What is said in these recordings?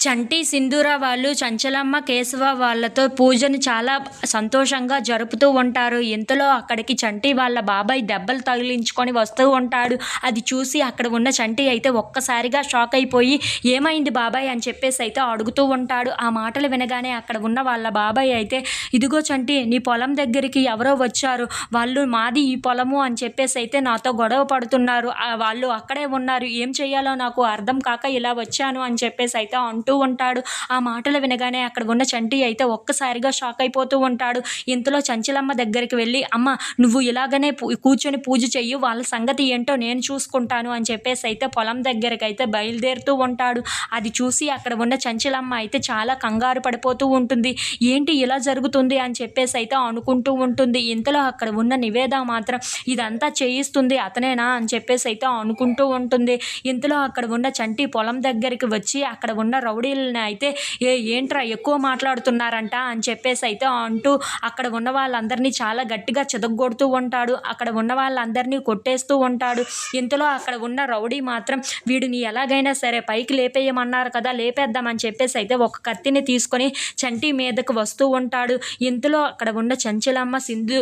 చంటి సింధూర వాళ్ళు చంచలమ్మ కేశవ వాళ్ళతో పూజను చాలా సంతోషంగా జరుపుతూ ఉంటారు. ఇంతలో అక్కడికి చంటి వాళ్ళ బాబాయ్ దెబ్బలు తగిలించుకొని వస్తూ ఉంటాడు. అది చూసి అక్కడ ఉన్న చంటి అయితే ఒక్కసారిగా షాక్ అయిపోయి ఏమైంది బాబాయ్? అని చెప్పేసి అయితే అడుగుతూ ఉంటాడు. ఆ మాటలు వినగానే అక్కడ ఉన్న వాళ్ళ బాబాయ్ అయితే ఇదిగో చంటి నీ పొలం దగ్గరికి ఎవరో వచ్చారు. వాళ్ళు మాది ఈ పొలము అని చెప్పేసి అయితే నాతో గొడవ పడుతున్నారు. వాళ్ళు అక్కడే ఉన్నారు. ఏం చేయాలో నాకు అర్థం కాక ఇలా వచ్చాను అని చెప్పేసి అయితే అంటూ ఉంటాడు. ఆ మాటలు వినగానే అక్కడ ఉన్న చంటి అయితే ఒక్కసారిగా షాక్ అయిపోతూ ఉంటాడు. ఇంతలో చంచలమ్మ దగ్గరికి వెళ్ళి అమ్మ నువ్వు ఇలాగనే పూ- కూర్చొని పూజ చెయ్యి వాళ్ళ సంగతి ఏంటో నేను చూసుకుంటాను అని చెప్పేసి అయితే పొలం దగ్గరికి అయితే బయలుదేరుతూ ఉంటాడు. అది చూసి అక్కడ ఉన్న చంచలమ్మ అయితే చాలా కంగారు పడిపోతూ ఉంటుంది. ఏంటి ఇలా జరుగుతుంది? అని చెప్పేసి అయితే అనుకుంటూ ఉంటుంది. ఇంతలో అక్కడ ఉన్న నివేద మాత్రం ఇదంతా చేయిస్తుంది అతనేనా? అని చెప్పేసి అయితే అనుకుంటూ ఉంటుంది. ఇంతలో అక్కడ ఉన్న చంటి పొలం దగ్గరికి వచ్చి అక్కడ ఉన్న రౌడీలని అయితే ఏ ఏంట్రా ఎక్కువ మాట్లాడుతున్నారంట? అని చెప్పేసి అయితే అంటూ అక్కడ ఉన్న వాళ్ళందరినీ చాలా గట్టిగా చెదగొడుతూ ఉంటాడు. అక్కడ ఉన్న వాళ్ళందరినీ కొట్టేస్తూ ఉంటాడు. ఇంతలో అక్కడ ఉన్న రౌడీ మాత్రం వీడిని ఎలాగైనా సరే పైకి లేపేయమన్నారు కదా లేపేద్దామని చెప్పేసి అయితే ఒక కత్తిని తీసుకొని చంటి మీదకు వస్తూ ఉంటాడు. ఇంతలో అక్కడ ఉన్న చంచలమ్మ సింధు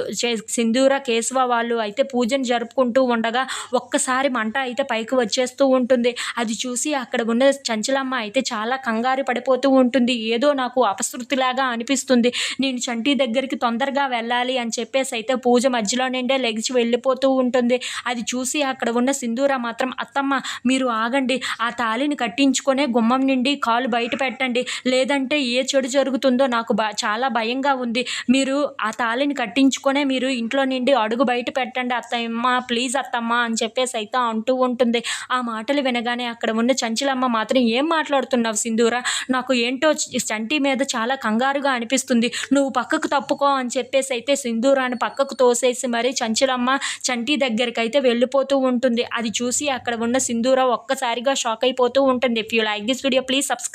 సింధూర కేశవ వాళ్ళు అయితే పూజను జరుపుకుంటూ ఉండగా ఒక్కసారి మంట అయితే పైకి వచ్చేస్తూ ఉంటుంది. అది చూసి అక్కడ ఉన్న చంచలమ్మ అయితే చాలా కంగారు పడిపోతూ ఉంటుంది. ఏదో నాకు అపశృతిలాగా అనిపిస్తుంది. నేను చంటి దగ్గరికి తొందరగా వెళ్ళాలి అని చెప్పేసి అయితే పూజ మధ్యలో నిండే లెగిచి వెళ్ళిపోతూ ఉంటుంది. అది చూసి అక్కడ ఉన్న సింధూర మాత్రం అత్తమ్మ మీరు ఆగండి. ఆ తాళిని కట్టించుకొనే గుమ్మం నుండి కాలు బయట పెట్టండి. లేదంటే ఏ చెడు జరుగుతుందో నాకు చాలా భయంగా ఉంది. మీరు ఆ తాళిని కట్టించుకొనే మీరు ఇంట్లో నుండి అడుగు బయట పెట్టండి అత్తమ్మ ప్లీజ్ అత్తమ్మ అని చెప్పేసి అయితే అంటూ ఉంటుంది. ఆ మాటలు వినగానే అక్కడ ఉన్న చంచలమ్మ మాత్రం ఏం మాట్లాడుతున్నావు సింధూర నాకు ఏంటో చంటి మీద చాలా కంగారుగా అనిపిస్తుంది. నువ్వు పక్కకు తప్పుకో అని చెప్పేసి అయితే సింధూరాన్ని పక్కకు తోసేసి మరి చంచలమ్మ చంటి దగ్గరికి అయితే వెళ్ళిపోతూ ఉంటుంది. అది చూసి అక్కడ ఉన్న సింధూర ఒక్కసారిగా షాక్ అయిపోతూ ఉంటుంది. If you like this video please subscribe